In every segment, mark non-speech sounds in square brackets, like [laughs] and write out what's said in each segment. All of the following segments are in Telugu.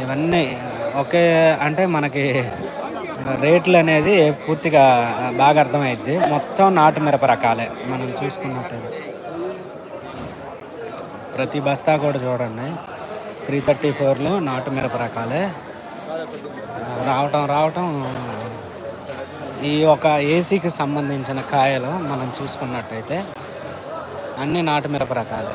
ఇవన్నీ ఒకే అంటే మనకి రేట్లు అనేది పూర్తిగా బాగా అర్థమైద్ది. మొత్తం నాటు మిరప రకాలే మనం చూసుకున్నట్టయితే ప్రతి బస్తా కూడా చూడండి. త్రీ థర్టీ ఫోర్లో నాటు మిరప రకాలే. రావటం రావటం. ఈ ఒక ఏసీకి సంబంధించిన కాయలు మనం చూసుకున్నట్టయితే అన్ని నాటు మిరప రకాలే.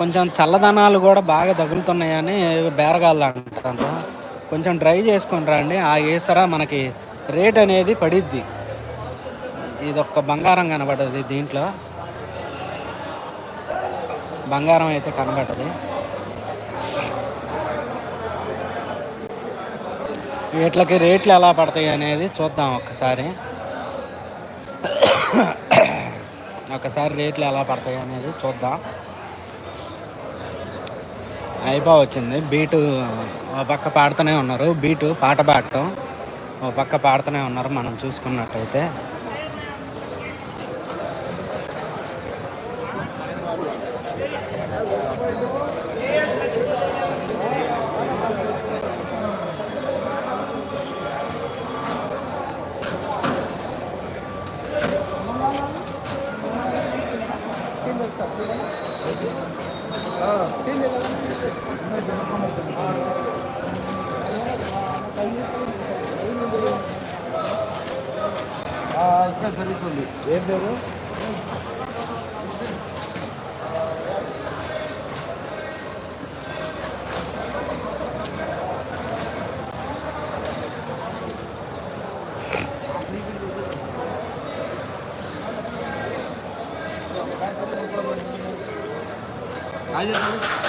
కొంచెం చల్లదనాలు కూడా బాగా తగులుతున్నాయని బేరగాళ్ళు అంటారు. కొంచెం డ్రై చేసుకొని రండి. ఆ ఏసరా మనకి రేట్ అనేది పడిద్ది. ఇది బంగారం కనబడదు దీంట్లో. బంగారం అయితే కనబడదు. వీటికి రేట్లు ఎలా పడతాయి అనేది చూద్దాం ఒక్కసారి. ఒకసారి రేట్లు ఎలా పడతాయి అనేది చూద్దాం. అయిపో వచ్చింది. బీటు ఓ పక్క పాడుతూనే ఉన్నారు. బీటు పాట పాడటం. ఓ పక్క పాడుతూనే ఉన్నారు మనం చూసుకున్నట్టయితే. ఇక్కడ జరుగుతుంది. ఏం పేరు?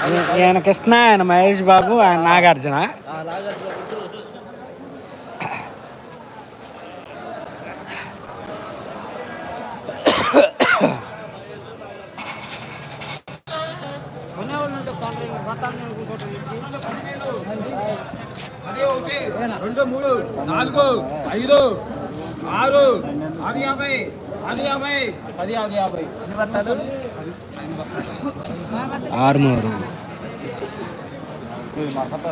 ఈ- ఈయన కృష్ణ ఆయన మహేష్ బాబు ఆయన నాగార్జున అదే ఒకటి రెండు మూడు నాలుగు ఐదు ఆరు ఆరు యాభై ఆరు యాభై పది ఆరు యాభై. ఎన్ని బత్తాలు ఆరుమూరు.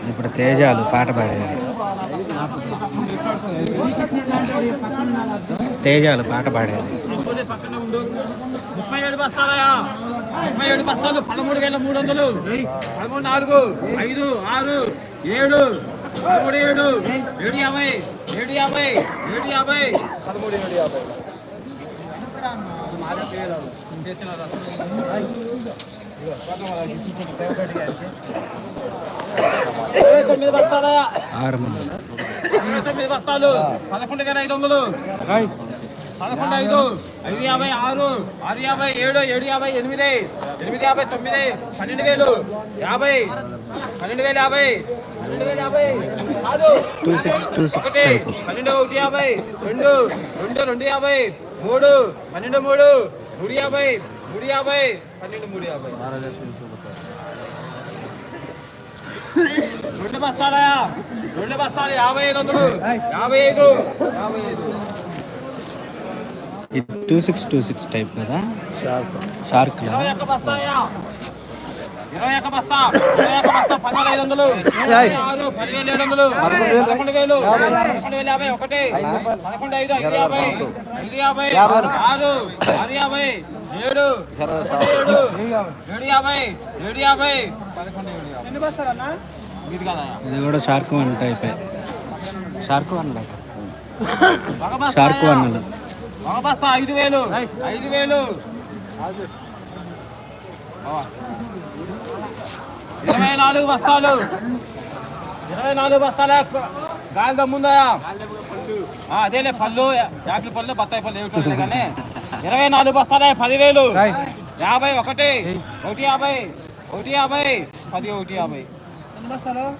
ఇప్పుడు తేజాలు పాట పాడేది తేజాలు పాట పాడేది ముప్పై ఏడు బస్తాలయా? ముప్పై ఏడు బస్తాలు పదమూడు వేల మూడు వందలు. పదమూడు నాలుగు ఐదు ఆరు ఏడు పదమూడు ఏడు ఏడు యాభై ఏడు యాభై ఏడు యాభై. పదమూడు ఏడు యాభై. ఇరవై తొమ్మిది ఇరవై తొమ్మిది బస్తాలు. పదకొండు వేల ఐదు వందలు. పదకొండు ఐదు ఐదు యాభై ఆరు ఆరు యాభై ఏడు ఏడు యాభై ఎనిమిది ఎనిమిది యాభై తొమ్మిది పన్నెండు వేలు. యాభై పన్నెండు వేలు యాభై. టూ సిక్స్ టూ సిక్స్ పన్నెండు ఒకటి యాభై రెండు రెండు రెండు యాభై మూడు పన్నెండు మూడు మూడు యాభై మూడు యాభై పన్నెండు మూడు యాభై రెండు బస్తాలా రెండు బస్తాలు యాభై ఐదు వందలు యాభై ఐదు యాభై ఐదు two six two six type కదా షార్క్ బస్తాయా? ఇరవై ఒక్క బస్తా ఇరవై ఒక్క బస్తా ఐదు వందలు ఆరు పదివేలు ఏడు వందలు పదకొండు వేలు. పదకొండు వేలు యాభై. ఒకటి పదకొండు ఐదు ఐదు యాభై ఐదు యాభై ఆరు ఆరు యాభై ఏడు ఏడు ఏడు యాభై ఏడు యాభై పదకొండు ఏడు ఇది కూడా షార్క్ వన్ టైపే షార్క్ వన్ ఒక షార్క్ ఒక బస్తా ఐదు వేలు ఐదు వేలు. ఇరవై నాలుగు బస్తాలు. ఇరవై నాలుగు బస్తాల. గాలి దమ్ముందయా ఆ, అదేలే పళ్ళు. యాపిల్ పళ్ళు బత్తాయి పళ్ళు ఏమిటో కానీ. ఇరవై నాలుగు బస్తాలే పదివేలు. యాభై ఒకటి ఒకటి యాభై ఒకటి యాభై పది ఒకటి యాభై.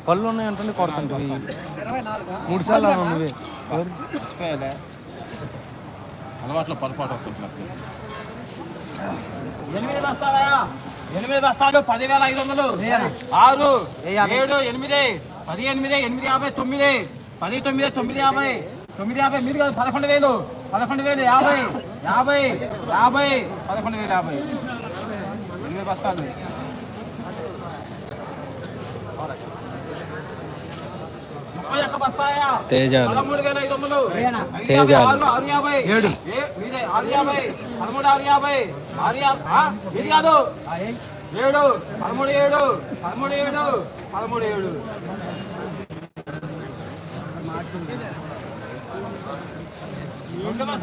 పళ్ళు ఉన్నాయంటే కొడుతుంటే మూడు సార్లు అలవాట్లో పొరపాటు అవుతుంటున్నారు ఎనిమిది బస్తాలయా? ఎనిమిది బస్తాలు పదివేల ఐదు వందలు. ఆరు ఏడు ఎనిమిది పది ఎనిమిది ఎనిమిది యాభై తొమ్మిది పది తొమ్మిది తొమ్మిది యాభై తొమ్మిది యాభై మీరు కాదు పదకొండు వేలు పదకొండు వేలు యాభై యాభై యాభై పదకొండు వేలు యాభై. ఎనిమిది బస్తాలు ముప్పై ఒక్క బస్తాయా తేజాలు. వందలు తేజాలు. ఏడు పదమూడు ఏడు పదమూడు ఏడు పదమూడు ఏడు పదమూడు ఏడు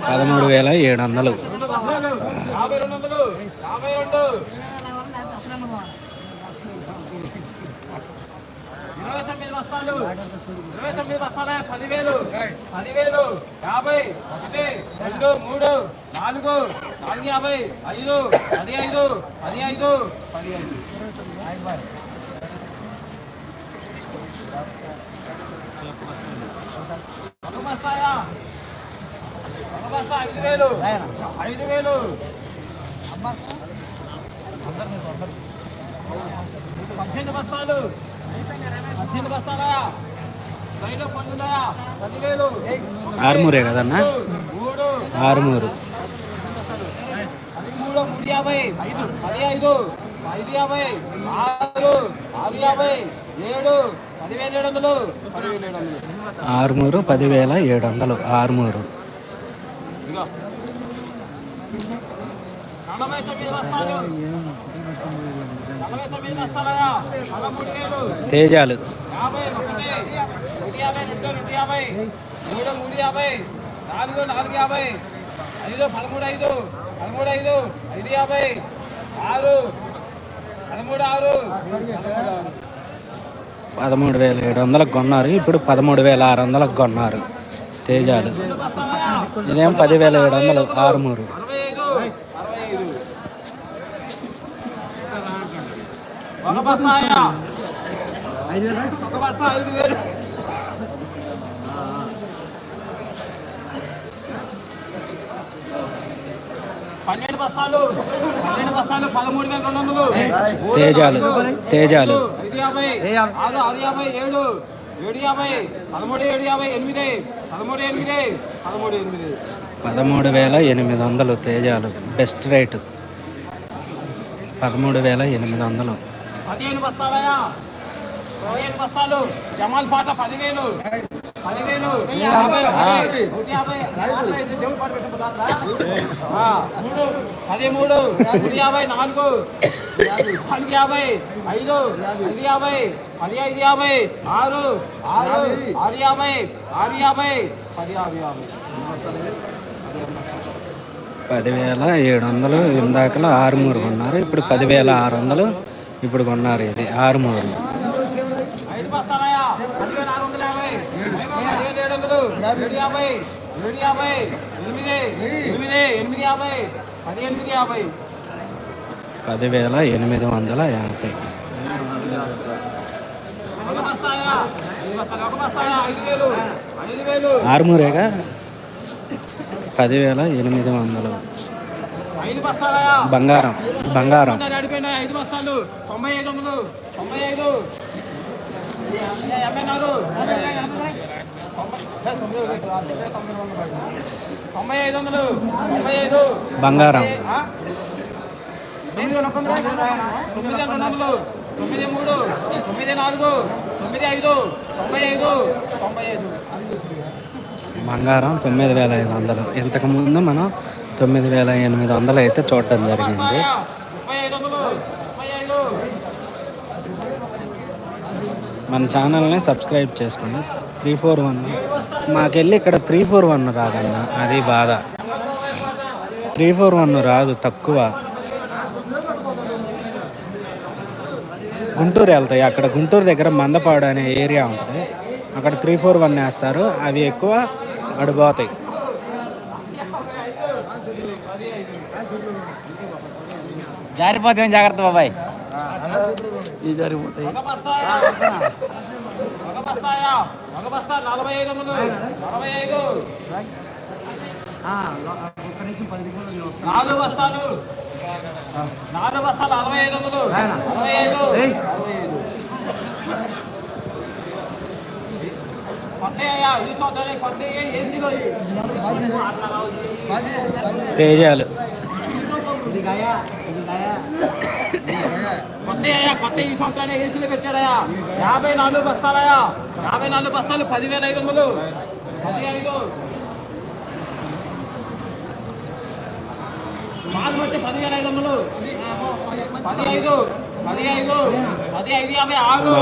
పదమూడు వేల ఏడు వందలు. యాభై రెండు వందలు యాభై రెండు ఇరవై తొమ్మిది బస్తాలు. ఇరవై తొమ్మిది బస్తాల పదివేలు. పదివేలు. యాభై ఒకటి రెండు మూడు నాలుగు నాలుగు యాభై ఐదు పది ఐదు పది ఐదు పది ఐదు ఒక బస్తాయా ఒక బస్తా ఐదు వేలు ఐదు వేలు పద్దెనిమిది బస్తాలు. ఆరుమూరే కదన్నా? ఆరుమూరు. యాభై పది ఐదు ఐదు యాభై ఆరు ఆరు యాభై ఏడు పదివేల ఏడు వందలు పదివేల ఏడు వందలు ఆరుమూరు పదివేల ఏడు వందలు ఆరుమూరు. ఇదిగో నలభై తొమ్మిది బస్తాలు తేజాలు. యాభై మూడు మూడు యాభై నాలుగు నాలుగు యాభై ఐదు పదమూడు ఐదు పదమూడు ఐదు ఐదు యాభై ఆరు పదమూడు ఆరు పదమూడు వేల ఏడు వందలకు కొన్నారు. ఇప్పుడు పదమూడు వేల ఆరు వందలకు కొన్నారు. తేజాలు. ఇదేం పదివేల ఏడు వందలు? ఆరుమూరు. అరవై ఐదు అరవై ఐదు ఒక బస్తాయా ఒక బస్తా ఐదు వేలు పన్నెండు బస్తాలు పన్నెండు బస్తాలు పదమూడు వేల రెండు వందలు. తేజాలు తేజాలు. ఐదు యాభై. ఆరు ఆరు యాభై ఏడు. ఏడు యాభై పదమూడు ఏడు యాభై ఎనిమిది. పదమూడు ఎనిమిది పదమూడు ఎనిమిది. పదమూడు వేల ఎనిమిది వందలు తేజాలు. Best rate. పదమూడు వేల ఎనిమిది వందలు. పదిహేను బస్తాలయా పదిహేను బస్తాలు. జమాల్ పాట పదివేలు. పదివేలు. మూడు. పదిమూడు. నూట యాభై. నాలుగు. నాలుగు యాభై. ఐదు. ఐదు యాభై. పది ఐదు యాభై. ఆరు. ఆరు. ఆరు యాభై. ఆరు యాభై. పది ఆరు యాభై. పదివేల ఏడు వందలు ఇందాకలో ఆరుమూరు కొన్నారు ఇప్పుడు పదివేల ఆరు వందలు. ఇప్పుడు కొన్నారు ఇది ఆరు మూడు పదివేల ఎనిమిది ఎనిమిది యాభై ఎనిమిది యాభై పదివేల ఎనిమిది వందల యాభై. ఒక ఆరుమూరేగా పదివేల ఎనిమిది వందలు. బంగారం బంగారం. బంగారం? తొమ్మిది మూడు తొమ్మిది నాలుగు తొమ్మిది ఐదు తొంభై ఐదు తొంభై ఐదు. బంగారం తొమ్మిది వేల ఐదు వందలు. ఇంతకు ముందు మనం తొమ్మిది వేల ఎనిమిది వందలు అయితే చూడటం జరిగింది. మన ఛానల్ని సబ్స్క్రైబ్ చేసుకోండి త్రీ ఫోర్ వన్ మాకెళ్ళి ఇక్కడ త్రీ ఫోర్ వన్ రాదన్న అది బాధ. త్రీ ఫోర్ వన్ రాదు తక్కువ. గుంటూరు వెళ్తాయి. అక్కడ గుంటూరు దగ్గర మందపాడు అనే ఏరియా ఉంటుంది. అక్కడ త్రీ ఫోర్ వన్ వేస్తారు. అవి ఎక్కువ అడిపోతాయి జారిపోతే జాగ్రత్త బాబాయ్. ఒక బస్తా నాలుగు బస్తాలు నాలుగు బస్తాలు అరవై ఐదు వందలు అరవై ఐదు కొత్త తేజాలు కొత్తయ్యా కొత్త ఈ సంవత్సరాన్ని ఏసీలు పెట్టాడయా యాభై నాలుగు బస్తాలయా యాభై నాలుగు బస్తాలు పదివేల ఐదు వందలు. పదిహేను నాలుగు వచ్చి పదివేల ఐదు వందలు. పదిహేను పదిహేను పది ఐదు యాభై ఆరు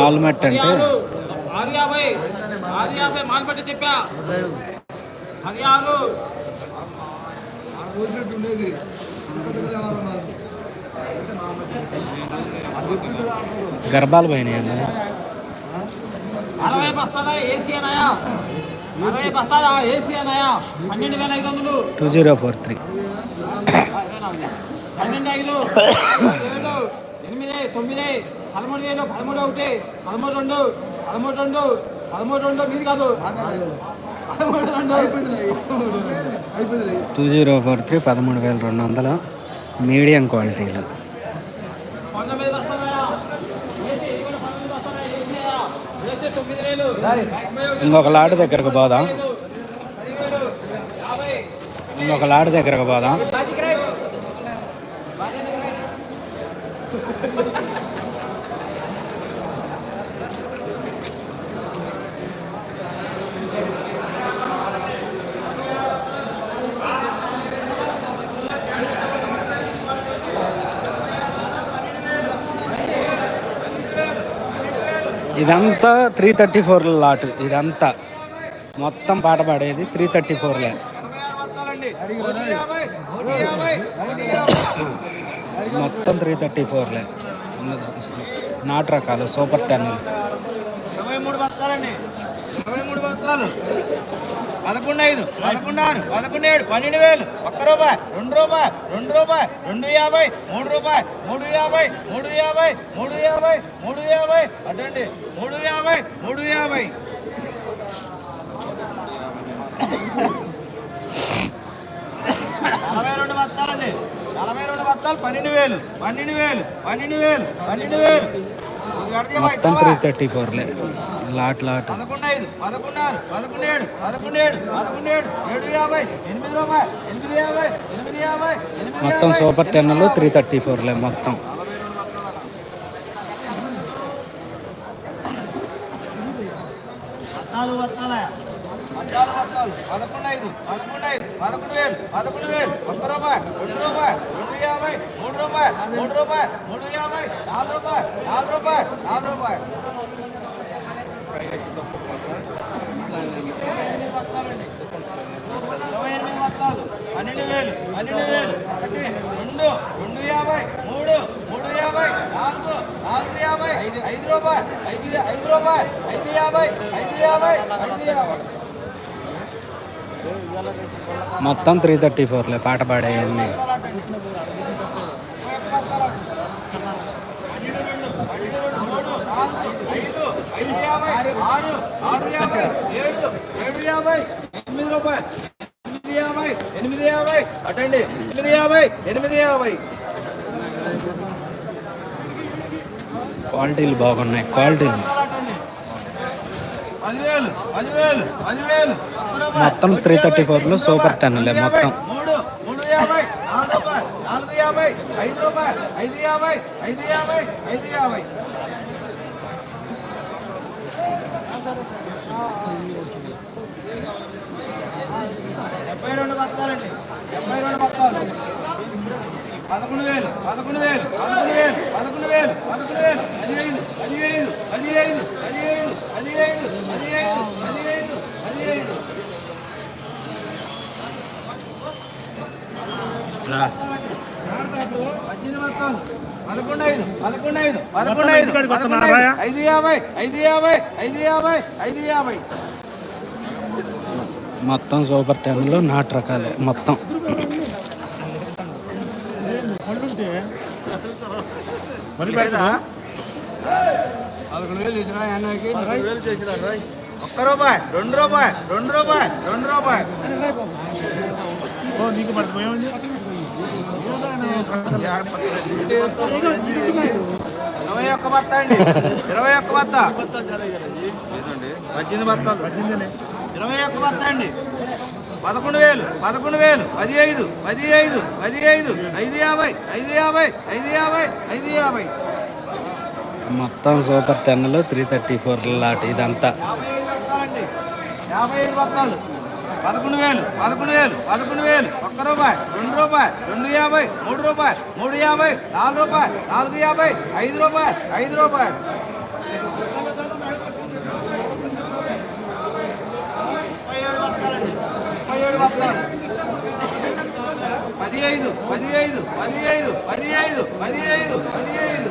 ఆరు యాభై ఆరు యాభై మాల్పట్టి చెప్పా. పది ఆరు ఉండేది. గర్భాలు పోయినాయండి అరవై బస్తాల ఏసీ అనాయా అరవై బస్తాల ఏసీ అనాయా పన్నెండు వేల ఐదు వందలు. Two zero four three. పన్నెండు ఐదు. ఎనిమిది తొమ్మిది పదమూడు వేలు పదమూడు ఒకటి పదమూడు రెండు పదమూడు రెండు పదమూడు రెండు మీది కాదు. టూ జీరో ఫోర్ త్రీ పదమూడు వేల రెండు వందలు. మీడియం క్వాలిటీలో. ఇంకొక లాడు దగ్గరకు పోదాం. ఇంకొక లాడు దగ్గరకు పోదాం. ఇదంతా త్రీ థర్టీ ఫోర్ లాట్. ఇదంతా. మొత్తం పాట పాడేది త్రీ థర్టీ ఫోర్లే మొత్తం త్రీ థర్టీ ఫోర్లే నాటు రకాలు సూపర్ టెన్. ఇరవై మూడు బస్తాలు పదకొండు ఐదు. పదకొండు ఆరు. పదకొండు ఏడు. పన్నెండు వేలు. ఒక్క రూపాయి. రెండు రూపాయి. రెండు రూపాయి. రెండు యాభై. మూడు రూపాయి. మూడు యాభై. మూడు యాభై. మూడు యాభై. మూడు యాభై. అటండి. మూడు యాభై. మూడు యాభై. నలభై రెండు బస్తాలండి నలభై రెండు బస్తాలు పన్నెండు వేలు. పన్నెండు వేలు. పన్నెండు వేలు. పన్నెండు వేలు. మొత్తం త్రీ థర్టీ ఫోర్లే లాట్ లాట్. మొత్తం సూపర్ టెన్లు త్రీ థర్టీ ఫోర్లే మొత్తం. పదకొండు ఐదు పదకొండు ఐదు పదకొండు వేలు పదకొండు వేలు ఒక్క రూపాయి రెండు రూపాయలు రెండు యాభై మూడు రూపాయి మూడు రూపాయి మూడు యాభై నాలుగు రూపాయి నాలుగు రూపాయి నాలుగు రూపాయి ఇరవై ఎనిమిది పన్నెండు వేలు పన్నెండు వేలు. ఒకటి రెండు రెండు యాభై మూడు మూడు యాభై నాలుగు నాలుగు యాభై ఐదు రూపాయలు ఐదు ఐదు రూపాయలు ఐదు యాభై ఐదు యాభై ఐదు యాభై. మొత్తం త్రీ థర్టీ ఫోర్లే పాట పాడేయన్నీ. ఎనిమిది ఎనిమిది యాభై ఎనిమిది యాభై క్వాలిటీలు బాగున్నాయి క్వాలిటీలు మొత్తం త్రీ థర్టీ ఫోర్లు సూపర్ టెన్లే మొత్తం. ఐదు రూపాయలు ఐదు యాభై ఐదు యాభై ఐదు యాభై. డెబ్బై రెండు బత్తాలండి. డెబ్బై రెండు బత్తాలు. పదకొండు వేలు పదకొండు వేలు పదకొండు వేలు పదకొండు వేలు పదకొండు వేలు పదిహేను పదిహేను పదిహేను పదిహేను. పదకొండు ఐదు పదకొండు ఐదు పదకొండు ఐదు యాభై ఐదు యాభై ఐదు యాభై ఐదు యాభై. మొత్తం సూపర్ టెన్లు నాటు రకాలే మొత్తం. ఒక్క రూపాయి రెండు రూపాయి రెండు రూపాయి రెండు రూపాయి. ఇరవై ఒక్క బత్త అండి. ఇరవై ఒక్క బత్త. పద్దెనిమిది బత్తాలు. ఇరవై ఒక్క బత్త అండి. పదకొండు వేలు పదకొండు వేలు. పది ఐదు పది ఐదు పది ఐదు ఐదు యాభై ఐదు యాభై ఐదు యాభై ఐదు యాభై. మొత్తం సూపర్ టెన్లు త్రీ థర్టీ ఫోర్ లాట్ ఇదంతా. యాభై ఐదు పదకొండు వేలు పదకొండు వేలు పదకొండు వేలు. ఒక్క రూపాయి రెండు రూపాయి రెండు యాభై మూడు రూపాయి మూడు యాభై నాలుగు రూపాయి నాలుగు యాభై ఐదు రూపాయి ఐదు రూపాయి. పదిహేను పదిహేను పదిహేను పదిహేను పదిహేను పదిహేను.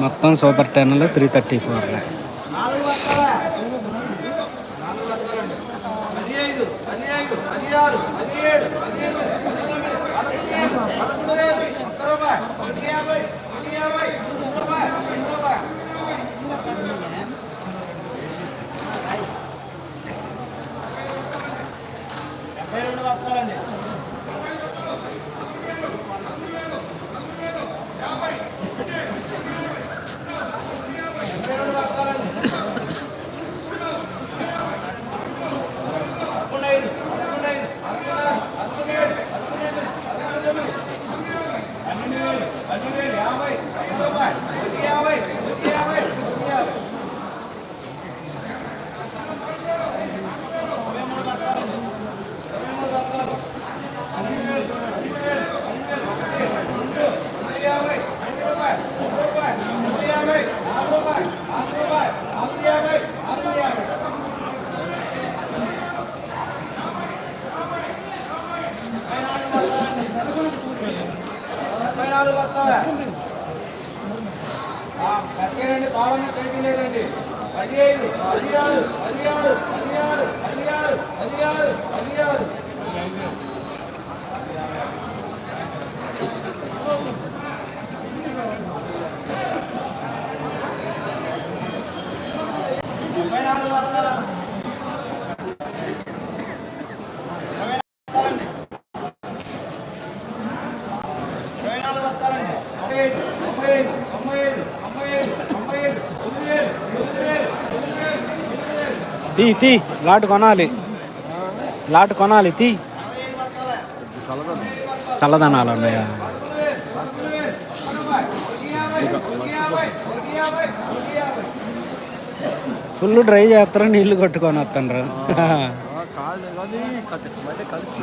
మొత్తం సూపర్ టెన్లో త్రీ థర్టీ ఫోర్ పదిహేను పదిహేడు పదిహేడు తీ తీ లాట్ కొనాలి లాట్ కొనాలి తీ చల్లదనాలు అన్నయ్యా ఫుల్ డ్రై చేస్తారా నీళ్ళు కొట్టుకొని వస్తాను కలిసి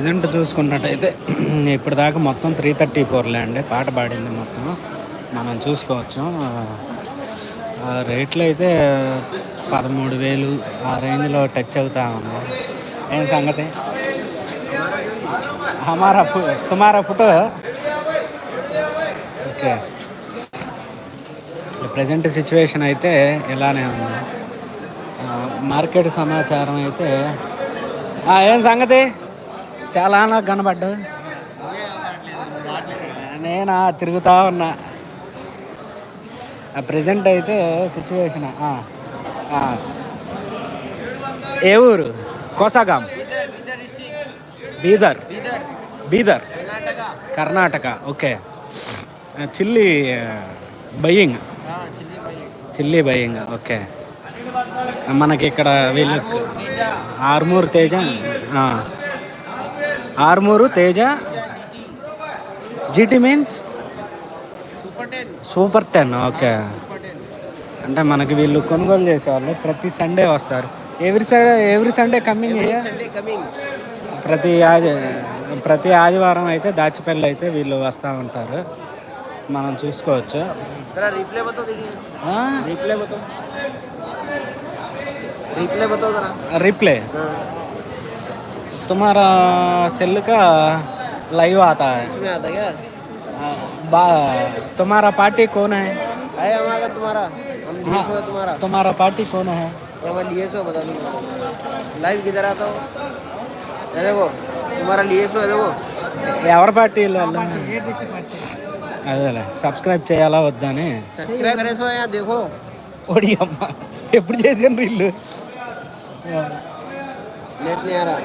ప్రజెంట్ చూసుకున్నట్టయితే [clears throat] ఇప్పుడు దాకా మొత్తం త్రీ థర్టీ ఫోర్లే అండి. పాట పాడింది మొత్తం. మనం చూసుకోవచ్చు. రేట్లు అయితే పదమూడు వేలు ఆ రేంజ్లో టచ్ అవుతా ఉంది ఏం సంగతి? హమారా ఫు తుమారా ఫోటో? ఓకే. ప్రజెంట్ సిచ్యువేషన్ అయితే ఇలానే ఉంది. మార్కెట్ సమాచారం అయితే ఏం సంగతి? చాలా నాకు కనబడ్డా నేనా తిరుగుతా ఉన్నా. ప్రజెంట్ అయితే సిచ్యువేషన్ ఏ ఊరు? Kosagam. Bidar. Bidar. Karnataka. Okay. Chilli buying. Chilli buying. Okay. మనకి ఇక్కడ వీళ్ళు Armoor Teja. Armoor Teja GT means? Super ten okay. అంటే మనకి వీళ్ళు కొనుగోలు చేసేవాళ్ళు. ప్రతి సండే వస్తారు. Every Sunday every Sunday coming ప్రతి ఆది ప్రతి ఆదివారం అయితే దాచిపల్లి అయితే వీళ్ళు వస్తూ ఉంటారు. మనం చూసుకోవచ్చు. రిప్లే. రిప్లే तुम्हारा सेल का लाइव आता है इसमें आता क्या आ, बा तुम्हारा पार्टी कौन है है हमारा तुम्हारा हम लिए सो है तुम्हारा तुम्हारा पार्टी कौन है हमारा लिए सो बता दो लाइव किधर आता हो ये देखो तुम्हारा लिए सो है देखो ఎవరి పార్టీలో వాళ్ళు అదేలే సబ్స్క్రైబ్ చేయాలా వద్దని सब्सक्राइब करे सो यहाँ देखो ఓడి అమ్మ ఎప్పుడు చేసిండ్రు ఇల్లు नेट नहीं आ रहा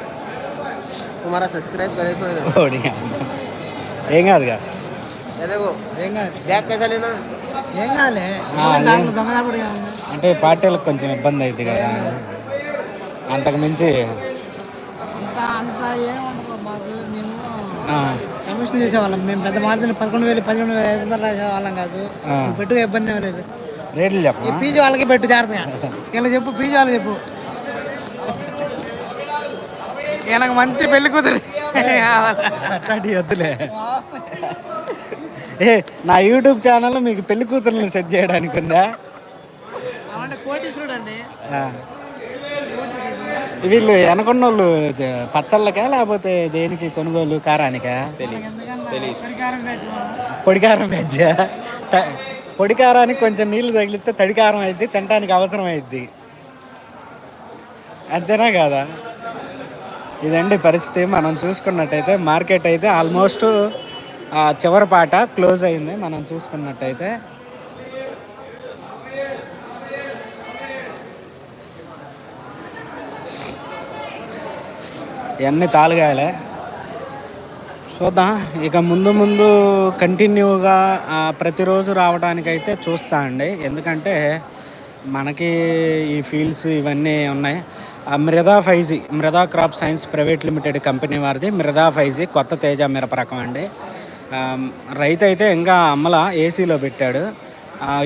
तुम्हारा सब्सक्राइब करे सो है ఓడి [laughs] అమ్మ ఏం కాదుగా ये देखो बैग कैसा लेना ఏం కాలే ఆ, దాంట్లో ఏం- దమ్మదాపుడు ఉంది అంటే పార్టీలకు కొంచెం ఇబ్బంది అయింది కదా అంతకు మించి అంత అంత ఏముండదు మాకు మేము ఆ, కమిషన్ చేసేవాళ్ళం మేము పెద్ద మార్జిన్ పదకొండు వేలు పన్నెండు వేలు ఐదు వందలు రాసేవాళ్ళం కాదు ఆ. నువ్వు పెట్టుగా ఇబ్బంది ఏం లేదు రేట్లు ఈ చెప్పమా పీజీ వాళ్ళకి పెట్టు జాగ్రత్తగా ఇలా చెప్పు పీజీ వాళ్ళకి చెప్పు ఈయనకు మంచి పెళ్ళి కూతురు. అట్లాంటి వద్దులే. ఏ నా యూట్యూబ్ ఛానల్ మీకు పెళ్ళి కూతుర్ని సెట్ చేయడానికి ఉందా? ఆ. వీళ్ళు వెనకున్న వాళ్ళు పచ్చళ్ళకా లేకపోతే దేనికి కొనుగోలు కారానికా. పొడికారం వెజ్జ పొడికారానికి కొంచెం నీళ్ళు తగిలితే తడికారం అయింది తినడానికి అవసరం అయింది అంతేనా కాదా? ఇదండి పరిస్థితి. మనం చూసుకున్నట్టయితే మార్కెట్ అయితే ఆల్మోస్ట్ చివరి పాట క్లోజ్ అయింది. మనం చూసుకున్నట్టయితే. ఇవన్నీ తాలుగాయలే. చూద్దాం. ఇక ముందు ముందు కంటిన్యూగా ప్రతిరోజు ప్రతిరోజు రావడానికైతే చూస్తా అండి. ఎందుకంటే మనకి ఈ ఫీల్డ్స్ ఇవన్నీ ఉన్నాయి. Mrida ఫైజీ Mrida crop science private limited company వారిది. మృదా ఫైజీ కొత్త తేజ మిరప రకం అండి. రైతు అయితే ఇంకా అమ్మల ఏసీలో పెట్టాడు.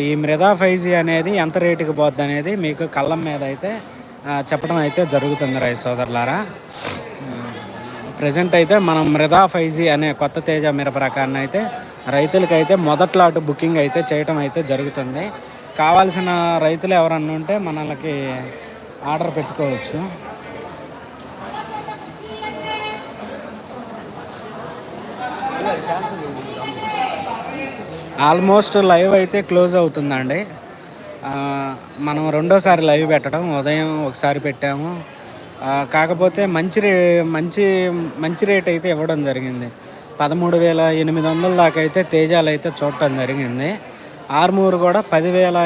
ఈ మృదా ఫైజీ అనేది ఎంత రేటుకి పోద్ది అనేది మీకు కళ్ళం మీద అయితే చెప్పడం అయితే జరుగుతుంది రైతు సోదరులారా. ప్రజెంట్ అయితే మనం మృదా ఫైజీ అనే కొత్త తేజ మిరప రకాన్ని అయితే రైతులకైతే మొదట్లాటు బుకింగ్ అయితే చేయటం అయితే జరుగుతుంది. కావాల్సిన రైతులు ఎవరన్నా ఉంటే మనకి ఆర్డర్ పెట్టుకోవచ్చు. ఆల్మోస్ట్ లైవ్ అయితే క్లోజ్ అవుతుందండి. మనం రెండోసారి లైవ్ పెట్టడం ఉదయం ఒకసారి పెట్టాము. కాకపోతే మంచి రే మంచి మంచి రేట్ అయితే ఇవ్వడం జరిగింది. పదమూడు వేల ఎనిమిది వందల దాకా అయితే తేజాలు అయితే చూడటం జరిగింది. ఆర్మూర్ కూడా పదివేల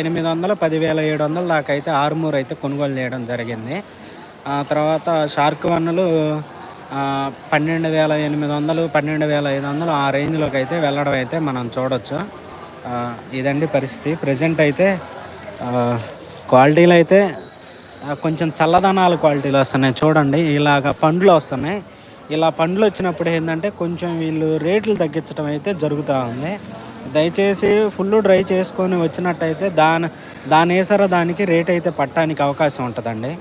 ఎనిమిది వందలు పదివేల ఏడు వందల దాకా అయితే ఆర్మూర్ అయితే కొనుగోలు చేయడం జరిగింది. ఆ తర్వాత షార్క్ వన్నులు పన్నెండు వేల ఎనిమిది వందలు పన్నెండు వేల ఐదు వందలు ఆ రేంజ్లోకి అయితే వెళ్ళడం అయితే మనం చూడొచ్చు. ఇదండి పరిస్థితి. ప్రజెంట్ అయితే క్వాలిటీలు అయితే కొంచెం చల్లదనాల క్వాలిటీలు వస్తున్నాయి. చూడండి ఇలాగ పండ్లు వస్తున్నాయి. ఇలా పండ్లు వచ్చినప్పుడు ఏంటంటే కొంచెం వీళ్ళు రేట్లు తగ్గించడం అయితే జరుగుతూ ఉంది. దయచేసి ఫుల్ డ్రై చేసుకొని వచ్చినట్టయితే దాని దాని వేసారా దానికి రేట్ అయితే పట్టడానికి అవకాశం ఉంటుందండి.